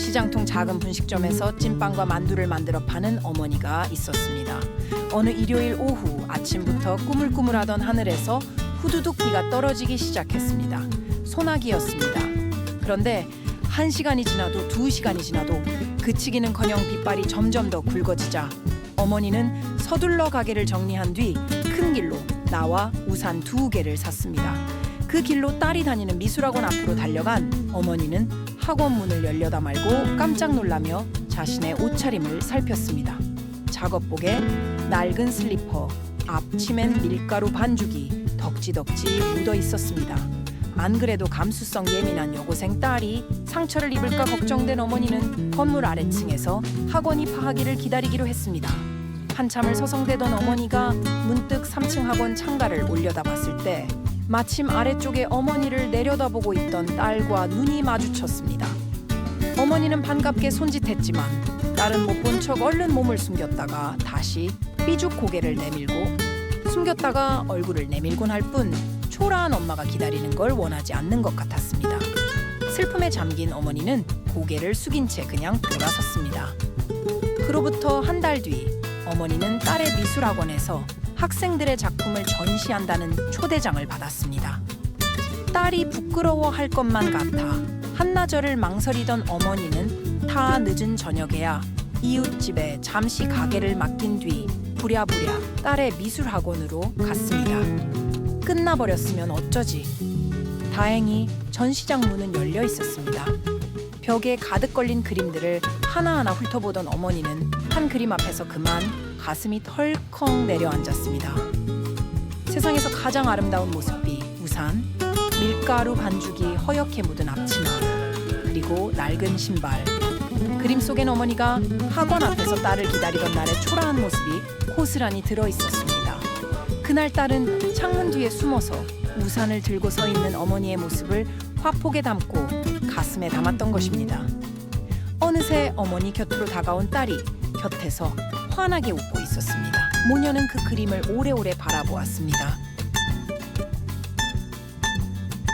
시장통 작은 분식점에서 찐빵과 만두를 만들어 파는 어머니가 있었습니다. 어느 일요일 오후 아침부터 꾸물꾸물하던 하늘에서 후두둑 비가 떨어지기 시작했습니다. 소나기였습니다. 그런데 한 시간이 지나도 두 시간이 지나도 그치기는커녕 빛발이 점점 더 굵어지자 어머니는 서둘러 가게를 정리한 뒤 큰 길로 나와 우산 두 개를 샀습니다. 그 길로 딸이 다니는 미술학원 앞으로 달려간 어머니는 학원 문을 열려다 말고 깜짝 놀라며 자신의 옷차림을 살폈습니다. 작업복에 낡은 슬리퍼, 앞치맨 밀가루 반죽이 덕지덕지 묻어 있었습니다. 안 그래도 감수성 예민한 여고생 딸이 상처를 입을까 걱정된 어머니는 건물 아래층에서 학원 입학하기를 기다리기로 했습니다. 한참을 서성대던 어머니가 문득 3층 학원 창가를 올려다봤을 때 마침 아래쪽에 어머니를 내려다보고 있던 딸과 눈이 마주쳤습니다. 어머니는 반갑게 손짓했지만 딸은 못 본 척 얼른 몸을 숨겼다가 다시 삐죽 고개를 내밀고 숨겼다가 얼굴을 내밀곤 할 뿐 초라한 엄마가 기다리는 걸 원하지 않는 것 같았습니다. 슬픔에 잠긴 어머니는 고개를 숙인 채 그냥 돌아섰습니다. 그로부터 한 달 뒤 어머니는 딸의 미술학원에서 학생들의 작품을 전시한다는 초대장을 받았습니다. 딸이 부끄러워할 것만 같아 한나절을 망설이던 어머니는 다 늦은 저녁에야 이웃집에 잠시 가게를 맡긴 뒤 부랴부랴 딸의 미술학원으로 갔습니다. 끝나버렸으면 어쩌지? 다행히 전시장 문은 열려 있었습니다. 벽에 가득 걸린 그림들을 하나하나 훑어보던 어머니는 한 그림 앞에서 그만 가슴이 털컥 내려앉았습니다. 세상에서 가장 아름다운 모습이 우산, 밀가루 반죽이 허옇게 묻은 앞치마, 그리고 낡은 신발. 그림 속엔 어머니가 학원 앞에서 딸을 기다리던 날의 초라한 모습이 고스란히 들어 있었습니다. 그날 딸은 창문 뒤에 숨어서 우산을 들고 서 있는 어머니의 모습을 화폭에 담고 가슴에 담았던 것입니다. 어느새 어머니 곁으로 다가온 딸이 곁에서 환하게 웃고 있었습니다. 모녀는 그 그림을 오래오래 바라보았습니다.